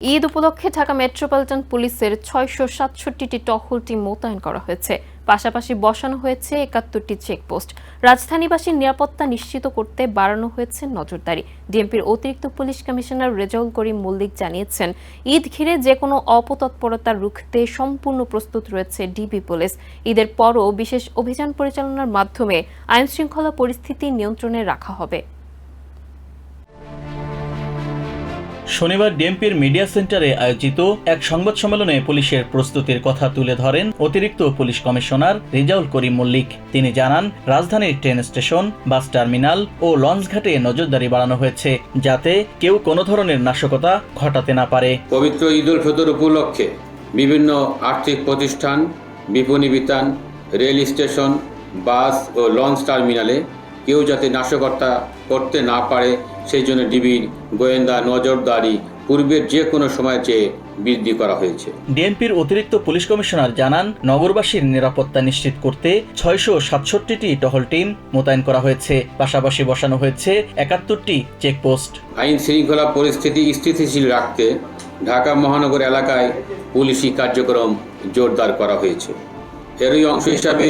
ঈদ উপলক্ষে ঢাকা মেট্রোপলিটন পুলিশের ছয়শো সাতষট্টিটি টহল টিম মোতায়েন করা হয়েছে। পাশাপাশি বসানো হয়েছে একাত্তরটি চেকপোস্ট। রাজধানীবাসীর নিরাপত্তা নিশ্চিত করতে বাড়ানো হয়েছে নজরদারি। ডিএমপির অতিরিক্ত পুলিশ কমিশনার রেজাউল করিম মল্লিক জানিয়েছেন, ঈদ ঘিরে যে কোনো অপতৎপরতা রুখতে সম্পূর্ণ প্রস্তুত রয়েছে ডিবি পুলিশ। ঈদের পরও বিশেষ অভিযান পরিচালনার মাধ্যমে আইনশৃঙ্খলা পরিস্থিতি নিয়ন্ত্রণে রাখা হবে। শনিবার ডিএমপির মিডিয়া সেন্টারে আয়োজিত এক সংবাদ সম্মেলনে পুলিশের প্রস্তুতির কথা তুলে ধরেন অতিরিক্ত পুলিশ কমিশনার রেজাউল করিম মল্লিক। তিনি জানান, রাজধানীর ট্রেন স্টেশন, বাস টার্মিনাল ও লঞ্চঘাটে নজরদারি বাড়ানো হয়েছে, যাতে কেউ কোনো ধরনের নাশকতা ঘটাতে না পারে। পবিত্র ঈদ উল ফিতর উপলক্ষে বিভিন্ন আর্থিক প্রতিষ্ঠান, বিপণী বিতান, রেল স্টেশন, বাস ও লঞ্চ টার্মিনালে কেউ যাতে নাশকতা করতে না পারে সেই জন্য ডিবির গোয়েন্দা নজরদারি পূর্বের যে কোনো সময় চেয়ে বৃদ্ধি করা হয়েছে। ডিএমপির অতিরিক্ত পুলিশ কমিশনার জানান নগরবাসীর নিরাপত্তা নিশ্চিত করতে ছয়শো সাতষট্টিটি টহল টিম মোতায়েন করা হয়েছে। পাশাপাশি বসানো হয়েছে একাত্তরটি চেকপোস্ট। আইন শৃঙ্খলা পরিস্থিতি স্থিতিশীল রাখতে ঢাকা মহানগর এলাকায় পুলিশি কার্যক্রম জোরদার করা হয়েছে। এরই অংশ হিসাবে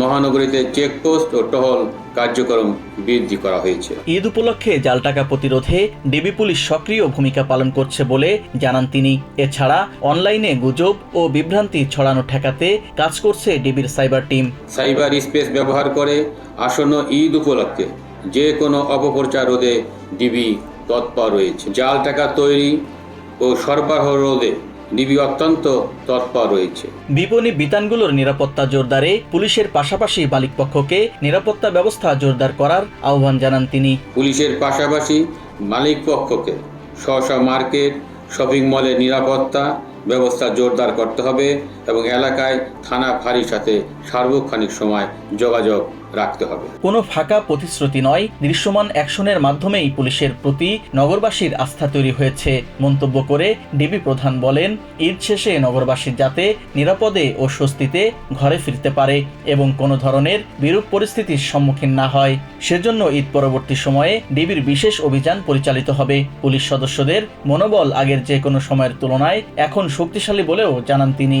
মহানগরীতে চেকপোস্ট ও টহল কার্যক্রম বৃদ্ধি করা হয়েছে। ঈদ উপলক্ষে জাল টাকা প্রতিরোধে ডিবি পুলিশ সক্রিয় ভূমিকা পালন করছে বলে জানান তিনি। এছাড়া অনলাইনে গুজব ও বিভ্রান্তি ছড়ানো ঠেকাতে কাজ করছে ডিবির সাইবার টিম। সাইবার স্পেস ব্যবহার করে আসন্ন ঈদ উপলক্ষে যে কোনো অপপ্রচার রোধে ডিবি তৎপর রয়েছে। জাল টাকা তৈরি ও সরবরাহ রোধে ডিবি অত্যন্ত তৎপর রয়েছে। বিপণী বিতানগুলোর নিরাপত্তা জোরদারে পুলিশের পাশাপাশি মালিকপক্ষকে নিরাপত্তা ব্যবস্থা জোরদার করার আহ্বান জানান তিনি। পুলিশের পাশাপাশি মালিক পক্ষকে স্ব মার্কেট শপিং মলের নিরাপত্তা ব্যবস্থা জোরদার করতে হবে এবং এলাকায় থানা ফাঁড়ির সাথে সার্বক্ষণিক সময় যোগাযোগ রাখতে হবে। কোনো ফাঁকা প্রতিশ্রুতি নয়। দৃশ্যমান অ্যাকশনের মাধ্যমেই পুলিশের প্রতি নগরবাসীর আস্থা তৈরি হয়েছে, মন্তব্য করে ডিবি প্রধান বলেন, ঈদ শেষে নগরবাসী যাতে নিরাপদে ও স্বস্তিতে ঘরে ফিরতে পারে এবং কোনো ধরনের বিরূপ পরিস্থিতির সম্মুখীন না হয়, সেজন্য ঈদ পরবর্তী সময়ে ডিবির বিশেষ অভিযান পরিচালিত হবে। পুলিশ সদস্যদের মনোবল আগের যে কোনো সময়ের তুলনায় এখন শক্তিশালী বলেও জানান তিনি।